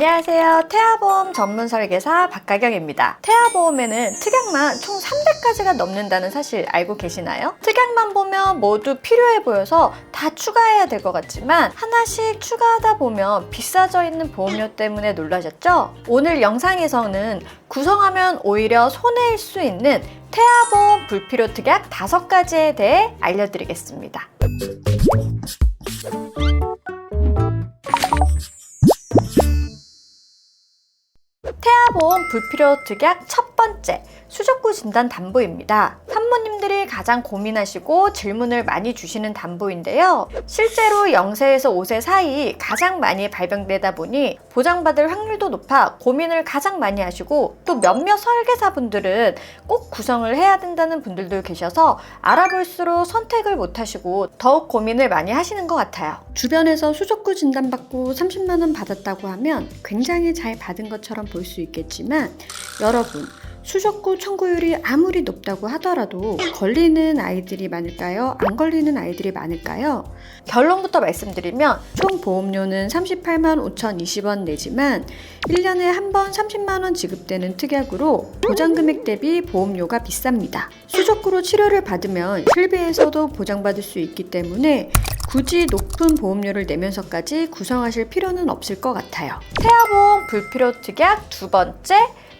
안녕하세요. 태아보험 전문 설계사 박가경입니다. 태아보험에는 특약만 총 300가지가 넘는다는 사실 알고 계시나요? 특약만 보면 모두 필요해 보여서 다 추가해야 될 것 같지만 하나씩 추가하다 보면 비싸져 있는 보험료 때문에 놀라셨죠? 오늘 영상에서는 구성하면 오히려 손해일 수 있는 태아보험 불필요 특약 5가지에 대해 알려드리겠습니다. 불필요 특약 첫 번째 수족구 진단 담보입니다. 가장 고민하시고 질문을 많이 주시는 담보인데요. 실제로 0세에서 5세 사이 가장 많이 발병되다 보니 보장받을 확률도 높아 고민을 가장 많이 하시고 또 몇몇 설계사분들은 꼭 구성을 해야 된다는 분들도 계셔서 알아볼수록 선택을 못 하시고 더욱 고민을 많이 하시는 것 같아요. 주변에서 수족구 진단받고 30만원 받았다고 하면 굉장히 잘 받은 것처럼 볼 수 있겠지만 여러분 수족구 청구율이 아무리 높다고 하더라도 걸리는 아이들이 많을까요? 안 걸리는 아이들이 많을까요? 결론부터 말씀드리면 총 보험료는 38만 5,020원 내지만 1년에 한 번 30만 원 지급되는 특약으로 보장 금액 대비 보험료가 비쌉니다. 수족구로 치료를 받으면 실비에서도 보장받을 수 있기 때문에 굳이 높은 보험료를 내면서까지 구성하실 필요는 없을 것 같아요. 태아보험 불필요 특약 두 번째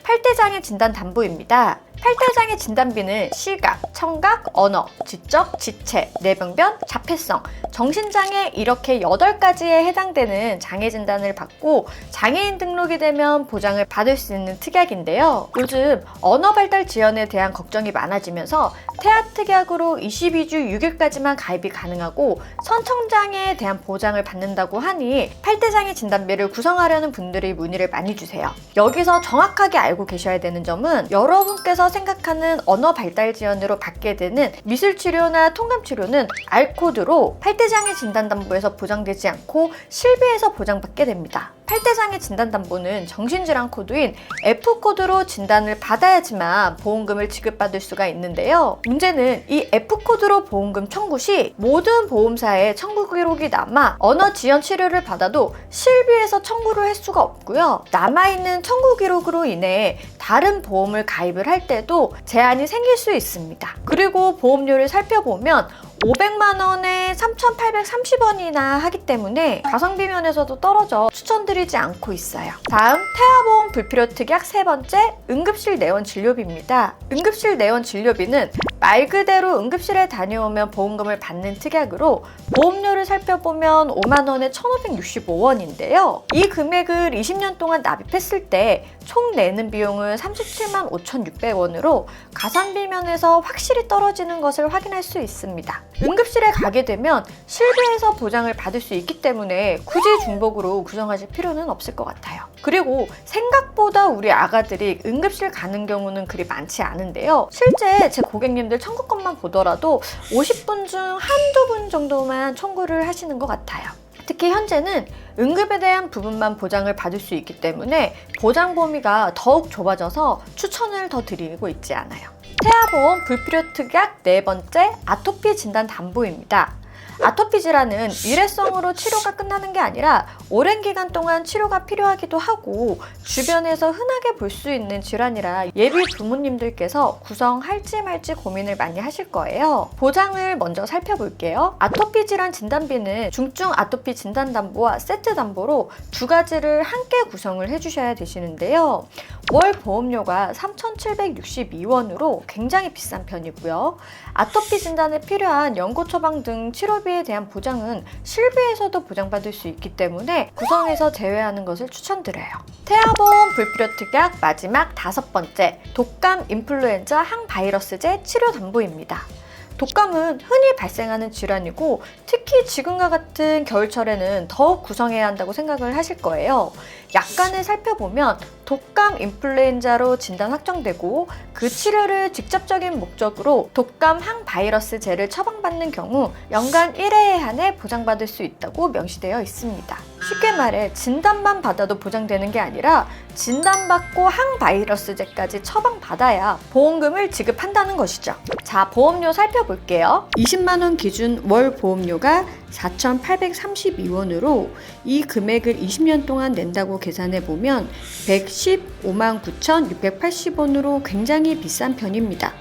팔대장애 진단 담보입니다. 팔대장애 진단비는 시각, 청각, 언어, 지적, 지체, 뇌병변, 자폐성, 정신장애 이렇게 8가지에 해당되는 장애 진단을 받고 장애인 등록이 되면 보장을 받을 수 있는 특약인데요. 요즘 언어 발달 지연에 대한 걱정이 많아지면서 태아 특약으로 22주 6일까지만 가입이 가능하고 선청장애에 대한 보장을 받는다고 하니 팔대장애 진단비를 구성하려는 분들이 문의를 많이 주세요. 여기서 정확하게 알고 계셔야 되는 점은 여러분께서 생각하는 언어 발달 지연으로 받게 되는 미술 치료나 통감 치료는 알코드로 팔대장애 진단 담보에서 보장되지 않고 실비에서 보장받게 됩니다. 팔대장애 진단담보는 정신질환 코드인 F코드로 진단을 받아야지만 보험금을 지급받을 수가 있는데요. 문제는 이 F코드로 보험금 청구 시 모든 보험사에 청구 기록이 남아 언어 지연 치료를 받아도 실비에서 청구를 할 수가 없고요. 남아있는 청구 기록으로 인해 다른 보험을 가입을 할 때도 제한이 생길 수 있습니다. 그리고 보험료를 살펴보면 500만 원에 3,830원이나 하기 때문에 가성비 면에서도 떨어져 추천드리지 않고 있어요. 다음 태아보험 불필요 특약 세 번째 응급실 내원 진료비입니다. 응급실 내원 진료비는 말 그대로 응급실에 다녀오면 보험금을 받는 특약으로 보험료를 살펴보면 5만 원에 1,565원인데요. 이 금액을 20년 동안 납입했을 때 총 내는 비용은 37만 5,600원으로 가성비 면에서 확실히 떨어지는 것을 확인할 수 있습니다. 응급실에 가게 되면 실비에서 보장을 받을 수 있기 때문에 굳이 중복으로 구성하실 필요는 없을 것 같아요. 그리고 생각보다 우리 아가들이 응급실 가는 경우는 그리 많지 않은데요. 실제 제 고객님들 청구권만 보더라도 50분 중 한두 분 정도만 청구를 하시는 것 같아요. 특히 현재는 응급에 대한 부분만 보장을 받을 수 있기 때문에 보장 범위가 더욱 좁아져서 추천을 더 드리고 있지 않아요. 태아보험 불필요 특약 네 번째 아토피 진단 담보입니다. 아토피 질환은 일회성으로 치료가 끝나는 게 아니라 오랜 기간 동안 치료가 필요하기도 하고 주변에서 흔하게 볼 수 있는 질환이라 예비 부모님들께서 구성할지 말지 고민을 많이 하실 거예요. 보장을 먼저 살펴볼게요. 아토피 질환 진단비는 중증 아토피 진단 담보와 세트 담보로 두 가지를 함께 구성을 해주셔야 되시는데요. 월 보험료가 3,762원으로 굉장히 비싼 편이고요. 아토피 진단에 필요한 연고 처방 등 치료비에 대한 보장은 실비에서도 보장받을 수 있기 때문에 구성에서 제외하는 것을 추천드려요. 태아보험 불필요 특약 마지막 다섯 번째 독감 인플루엔자 항바이러스제 치료 담보입니다. 독감은 흔히 발생하는 질환이고 특히 지금과 같은 겨울철에는 더욱 구성해야 한다고 생각을 하실 거예요. 약관을 살펴보면 독감 인플루엔자로 진단 확정되고 그 치료를 직접적인 목적으로 독감 항바이러스제를 처방받는 경우 연간 1회에 한해 보장받을 수 있다고 명시되어 있습니다. 쉽게 말해 진단만 받아도 보장되는 게 아니라 진단받고 항바이러스제까지 처방받아야 보험금을 지급한다는 것이죠. 자, 보험료 살펴볼게요. 20만 원 기준 월 보험료가 4,832원으로 이 금액을 20년 동안 낸다고 계산해 보면 115만 9,680원으로 굉장히 비싼 편입니다.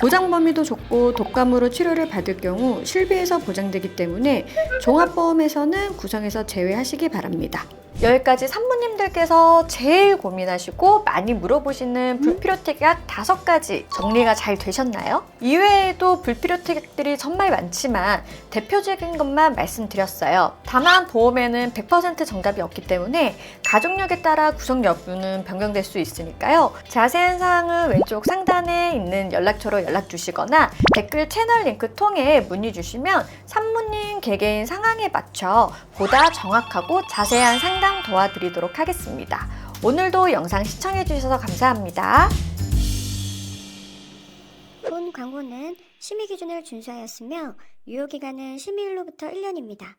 보장 범위도 좁고 독감으로 치료를 받을 경우 실비에서 보장되기 때문에 종합보험에서는 구성에서 제외하시기 바랍니다. 여기까지 산모님들께서 제일 고민하시고 많이 물어보시는 불필요특약 다섯 가지 정리가 잘 되셨나요? 이외에도 불필요특약들이 정말 많지만 대표적인 것만 말씀드렸어요. 다만 보험에는 100% 정답이 없기 때문에 가족력에 따라 구성 여부는 변경될 수 있으니까요. 자세한 사항은 왼쪽 상단에 있는 연락처 로 연락 주시거나 댓글 채널 링크 통해 문의 주시면 산모님 개개인 상황에 맞춰 보다 정확하고 자세한 상담 도와드리도록 하겠습니다. 오늘도 영상 시청해주셔서 감사합니다. 본 광고는 심의 기준을 준수하였으며 유효 기간은 심의일로부터 1년입니다.